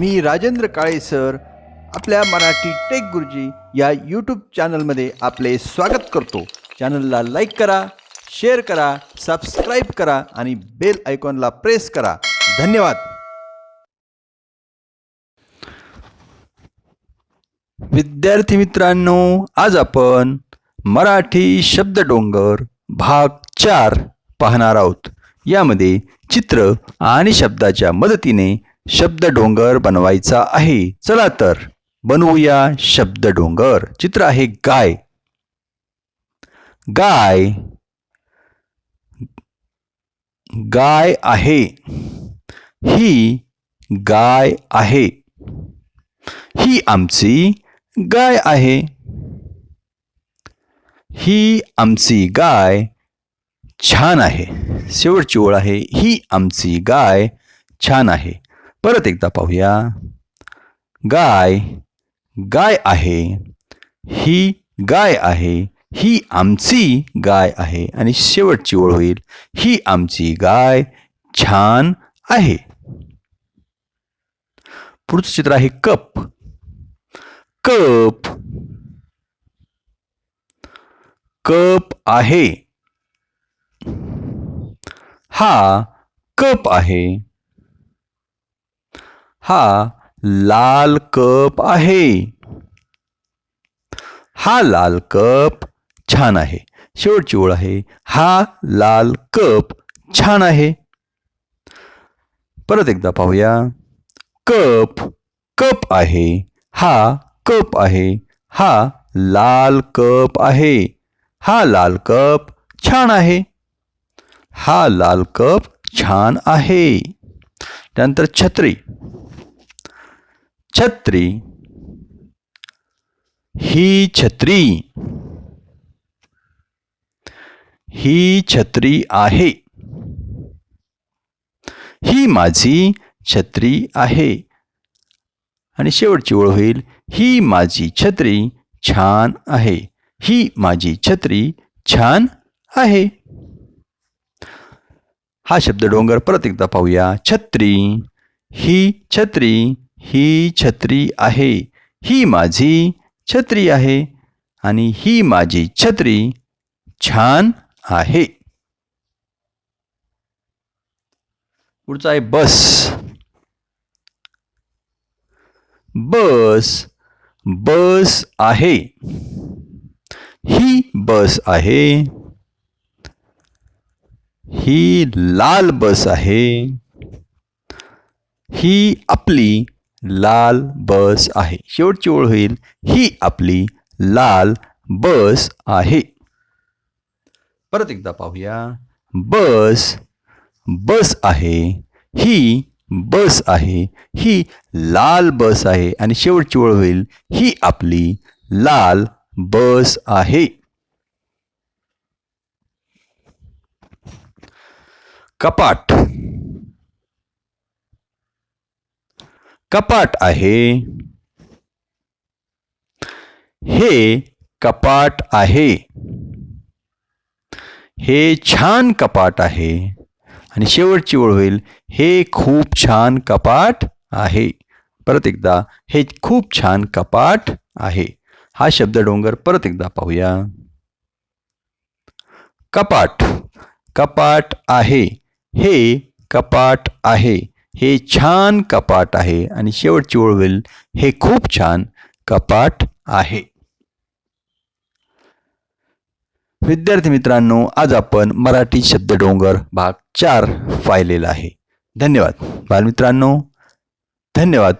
मी Rajendra Kale sir. आपल्या Marathi take गुरुजी या यूट्यूब चॅनलमध्ये आपले स्वागत करतो. चॅनलला लाईक करा शेअर करा सबस्क्राईब करा आणि बेल आयकॉनला प्रेस करा. धन्यवाद. विद्यार्थी मित्रांनो आज आपण मराठी शब्द डोंगर भाग चार पाहणार आहोत. यामध्ये चित्र आणि शब्दाच्या मदतीने शब्द डोंगर बनवायचा आहे. चला तर बनवूया शब्द डोंगर. चित्र आहे गाय. गाय. गाय आहे. ही गाय आहे. ही आमची गाय आहे. ही आमची गाय छान आहे. शेवटची ओळ आहे. ही आमची गाय छान आहे. परत एकदा पाहूया. गाय गाय आहे. ही गाय आहे. ही आमची गाय आहे. आणि शेवटची ओळ होईल. ही आमची गाय छान आहे. पुढचं चित्र आहे कप. कप. कप आहे. हा कप आहे. हा लाल कप आहे. हा लाल कप छान आहे. शेवटची ओळ आहे. हा लाल कप छान आहे. परत एकदा पाहूया. कप कप आहे. हा कप आहे. हा लाल कप आहे. हा लाल कप छान आहे. हा लाल कप छान आहे. त्यानंतर छत्री. छत्री ही छत्री ही छत्री आहे. ही माझी छत्री आहे. आणि शेवटची ओळ होईल ही माझी छत्री छान आहे. ही माझी छत्री छान आहे. हा शब्द डोंगर परत एकदा पाहूया. छत्री ही छत्री ही छत्री आहे ही माझी छत्री आहे आणि ही माझी छत्री छान आहे. पुढचा आहे बस. बस बस आहे. ही बस आहे. ही लाल बस आहे. ही आपली लाल बस आहे. शेवटची ओळ होईल ही आपली लाल बस आहे. परत एकदा पाहूया. बस बस आहे ही बस आहे ही लाल बस आहे आणि शेवटची ओळ होईल ही आपली लाल बस आहे. कपाट. कपाट आहे. हे कपाट आहे. हे छान कपाट आहे. आणि शेवटची ओळ होईल हे खूप छान कपाट आहे. परत एकदा हे खूप छान कपाट आहे. हा शब्द डोंगर परत एकदा पाहूया. कपाट कपाट आहे. हे कपाट आहे. हे छान कपाट आहे आणि शेवटची ओळ होईल हे खूप छान कपाट आहे. विद्यार्थी मित्रांनो आज आपण मराठी शब्द डोंगर भाग चार पाहिलेला आहे. धन्यवाद. बालमित्रांनो धन्यवाद.